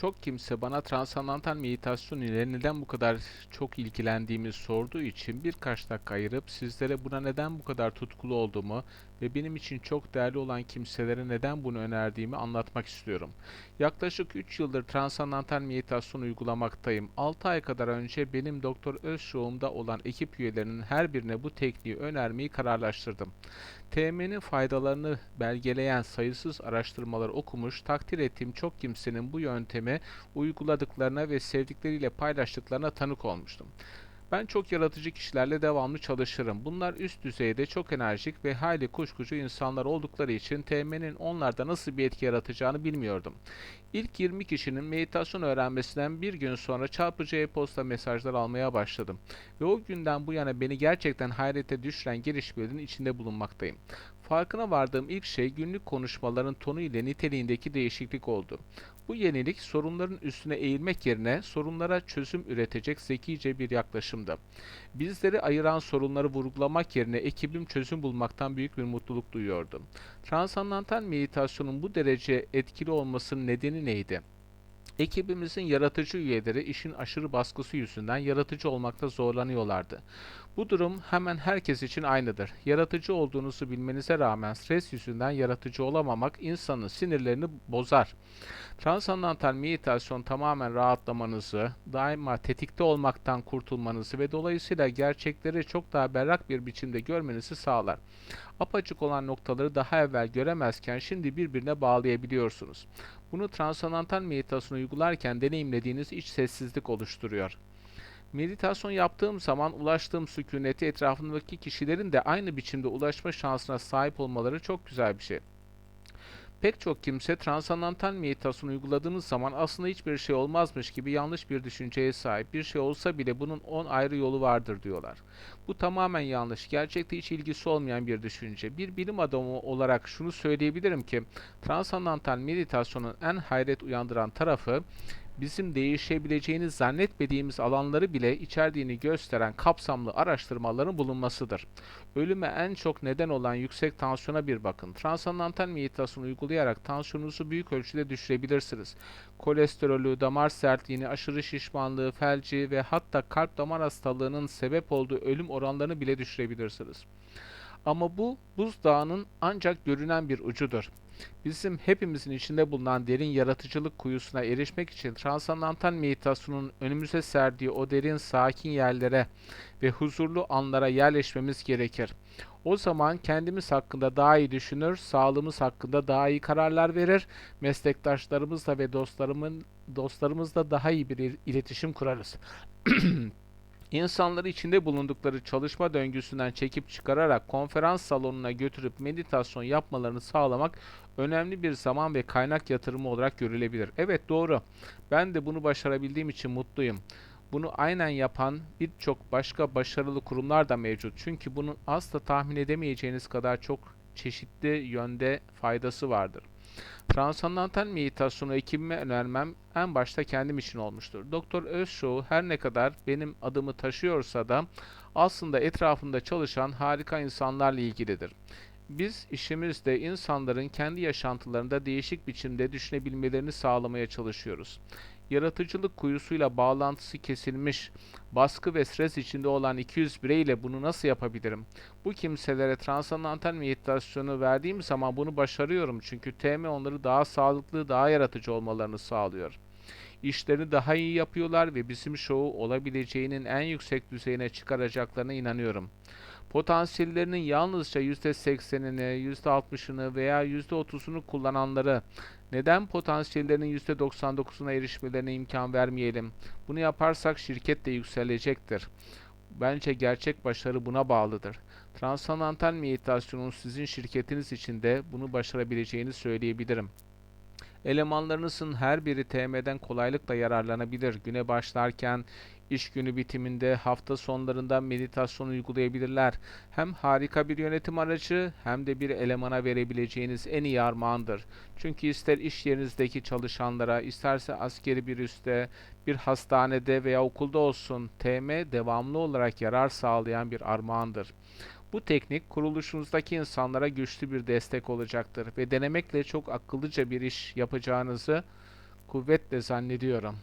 Çok kimse bana transandantal meditasyon ile neden bu kadar çok ilgilendiğimi sorduğu için birkaç dakika ayırıp sizlere buna neden bu kadar tutkulu olduğumu ve benim için çok değerli olan kimselere neden bunu önerdiğimi anlatmak istiyorum. Yaklaşık 3 yıldır transandantal meditasyon uygulamaktayım. 6 ay kadar önce benim Doktor Özşoğum'da olan ekip üyelerinin her birine bu tekniği önermeyi kararlaştırdım. TM'nin faydalarını belgeleyen sayısız araştırmalar okumuş, takdir ettiğim çok kimsenin bu yöntemi uyguladıklarına ve sevdikleriyle paylaştıklarına tanık olmuştum. Ben çok yaratıcı kişilerle devamlı çalışırım. Bunlar üst düzeyde çok enerjik ve hayli kuşkucu insanlar oldukları için TM'nin onlarda nasıl bir etki yaratacağını bilmiyordum. İlk 20 kişinin meditasyon öğrenmesinden bir gün sonra çarpıcı e-posta mesajlar almaya başladım. Ve o günden bu yana beni gerçekten hayrete düşüren gelişmelerin içinde bulunmaktayım. Farkına vardığım ilk şey günlük konuşmaların tonu ile niteliğindeki değişiklik oldu. Bu yenilik sorunların üstüne eğilmek yerine sorunlara çözüm üretecek zekice bir yaklaşımdı. Bizleri ayıran sorunları vurgulamak yerine ekibim çözüm bulmaktan büyük bir mutluluk duyuyordu. Transandantal meditasyonun bu derece etkili olmasının nedeni neydi? Ekibimizin yaratıcı üyeleri işin aşırı baskısı yüzünden yaratıcı olmakta zorlanıyorlardı. Bu durum hemen herkes için aynıdır. Yaratıcı olduğunuzu bilmenize rağmen stres yüzünden yaratıcı olamamak insanın sinirlerini bozar. Transandantal meditasyon tamamen rahatlamanızı, daima tetikte olmaktan kurtulmanızı ve dolayısıyla gerçekleri çok daha berrak bir biçimde görmenizi sağlar. Apaçık olan noktaları daha evvel göremezken şimdi birbirine bağlayabiliyorsunuz. Bunu transandantal meditasyon uygularken deneyimlediğiniz iç sessizlik oluşturuyor. Meditasyon yaptığım zaman ulaştığım sükuneti etrafındaki kişilerin de aynı biçimde ulaşma şansına sahip olmaları çok güzel bir şey. Pek çok kimse transandantal meditasyon uyguladığınız zaman aslında hiçbir şey olmazmış gibi yanlış bir düşünceye sahip. Bir şey olsa bile bunun 10 ayrı yolu vardır diyorlar. Bu tamamen yanlış. Gerçekte hiç ilgisi olmayan bir düşünce. Bir bilim adamı olarak şunu söyleyebilirim ki transandantal meditasyonun en hayret uyandıran tarafı bizim değişebileceğini zannetmediğimiz alanları bile içerdiğini gösteren kapsamlı araştırmaların bulunmasıdır. Ölüme en çok neden olan yüksek tansiyona bir bakın. Transandantal meditasyon uygulayarak tansiyonunuzu büyük ölçüde düşürebilirsiniz. Kolesterolü, damar sertliğini, aşırı şişmanlığı, felci ve hatta kalp damar hastalığının sebep olduğu ölüm oranlarını bile düşürebilirsiniz. Ama bu buzdağının ancak görünen bir ucudur. Bizim hepimizin içinde bulunan derin yaratıcılık kuyusuna erişmek için transandantal meditasyonun önümüze serdiği o derin sakin yerlere ve huzurlu anlara yerleşmemiz gerekir. O zaman kendimiz hakkında daha iyi düşünür, sağlığımız hakkında daha iyi kararlar verir, meslektaşlarımızla ve dostlarımın dostlarımızla daha iyi bir iletişim kurarız. İnsanları içinde bulundukları çalışma döngüsünden çekip çıkararak konferans salonuna götürüp meditasyon yapmalarını sağlamak önemli bir zaman ve kaynak yatırımı olarak görülebilir. Evet doğru. Ben de bunu başarabildiğim için mutluyum. Bunu aynen yapan birçok başka başarılı kurumlar da mevcut. Çünkü bunun asla tahmin edemeyeceğiniz kadar çok çeşitli yönde faydası vardır. Transandantal meditasyonu ekibime önermem en başta kendim için olmuştur. Doktor Özşoğu her ne kadar benim adımı taşıyorsa da aslında etrafında çalışan harika insanlarla ilgilidir. Biz işimizde insanların kendi yaşantılarında değişik biçimde düşünebilmelerini sağlamaya çalışıyoruz. Yaratıcılık kuyusuyla bağlantısı kesilmiş, baskı ve stres içinde olan 200 bireyle bunu nasıl yapabilirim? Bu kimselere transandantal meditasyonu verdiğim zaman bunu başarıyorum çünkü TM onları daha sağlıklı, daha yaratıcı olmalarını sağlıyor. İşlerini daha iyi yapıyorlar ve bizim şovu olabileceğinin en yüksek düzeyine çıkaracaklarına inanıyorum. Potansiyellerinin yalnızca %80'ini, %60'ını veya %30'unu kullananları neden potansiyellerinin %99'una erişmelerine imkan vermeyelim? Bunu yaparsak şirket de yükselecektir. Bence gerçek başarı buna bağlıdır. Transandantal meditasyonun sizin şirketiniz için de bunu başarabileceğini söyleyebilirim. Elemanlarınızın her biri TM'den kolaylıkla yararlanabilir. Güne başlarken, iş günü bitiminde, hafta sonlarında meditasyon uygulayabilirler. Hem harika bir yönetim aracı hem de bir elemana verebileceğiniz en iyi armağandır. Çünkü ister iş yerinizdeki çalışanlara, isterse askeri bir üste, bir hastanede veya okulda olsun TM devamlı olarak yarar sağlayan bir armağandır. Bu teknik kuruluşunuzdaki insanlara güçlü bir destek olacaktır ve denemekle çok akıllıca bir iş yapacağınızı Kuvvetle zannediyorum.